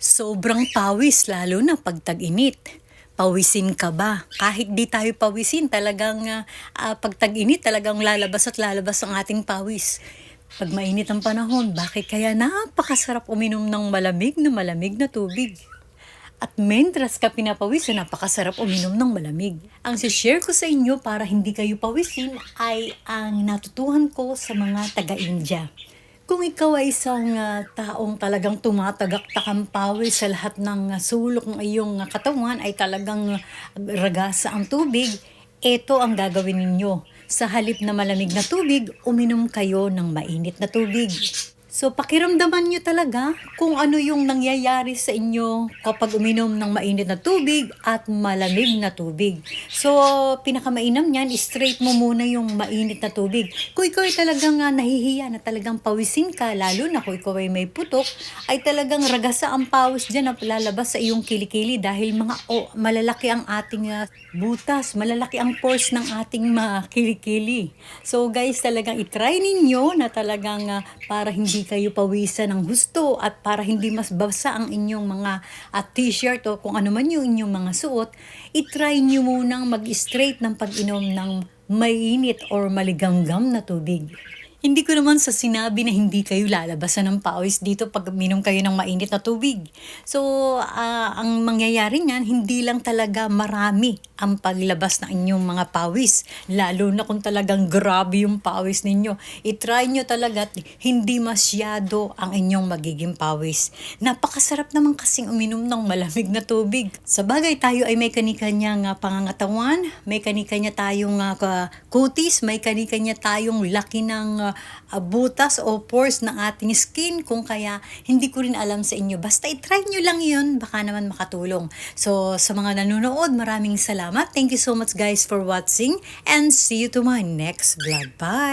Sobrang pawis, lalo na pag tag-init. Pawisin ka ba? Kahit di tayo pawisin, talagang ah, pag tag-init, talagang lalabas at lalabas ang ating pawis. Pag mainit ang panahon, bakit kaya napakasarap uminom ng malamig na malamig na tubig? At mentras ka pinapawis, napakasarap uminom ng malamig. Ang share ko sa inyo para hindi kayo pawisin ay ang natutuhan ko sa mga taga-India. Kung ikaw ay isang ah, taong talagang tumatagaktak ang pawis sa lahat ng ah, sulok ng iyong ah, katawan ay talagang ah, ragasa ang tubig, ito ang gagawin ninyo. Sa halip na malamig na tubig, uminom kayo ng mainit na tubig. So pakiramdaman nyo talaga kung ano yung nangyayari sa inyo kapag uminom ng mainit na tubig at malamig na tubig. So pinakamainam niyan, straight mo muna yung mainit na tubig. Kung ikaw ay talagang ah, nahihiya na talagang pawisin ka, lalo na kung ikaw ay may putok, ay talagang ragasa ang pawis dyan na lalabas sa iyong kilikili dahil mga oh, malalaki ang ating ah, butas, malalaki ang pores ng ating mga kilikili. So guys, talagang itry ninyo na talagang ah, para hindi kayo pawisan ng gusto at para hindi mas basa ang inyong mga ah, t-shirt o kung ano man yung inyong mga suot, itry nyo munang mag-straight ng pag-inom ng mainit or maligamgam na tubig. Hindi ko naman sa sinabi na hindi kayo lalabasan ng pawis dito pag minom kayo ng mainit na tubig. So, ah, ang mangyayari niyan, hindi lang talaga marami ang paglabas ng inyong mga pawis. Lalo na kung talagang grabe yung pawis ninyo. I-try nyo talaga at hindi masyado ang inyong magiging pawis. Napakasarap naman kasing uminom ng malamig na tubig. Sa bagay tayo ay may kanikanyang uh, pangangatawan, may kanikanya tayong ah, ka- kutis, may kanikanya tayong laki ng ah, ah, butas o pores ng ating skin. Kung kaya hindi ko rin alam sa inyo. Basta i-try nyo lang yun, baka naman makatulong. So sa mga nanonood, maraming salamat. Thank you so much guys for watching and see you to my next vlog. Bye!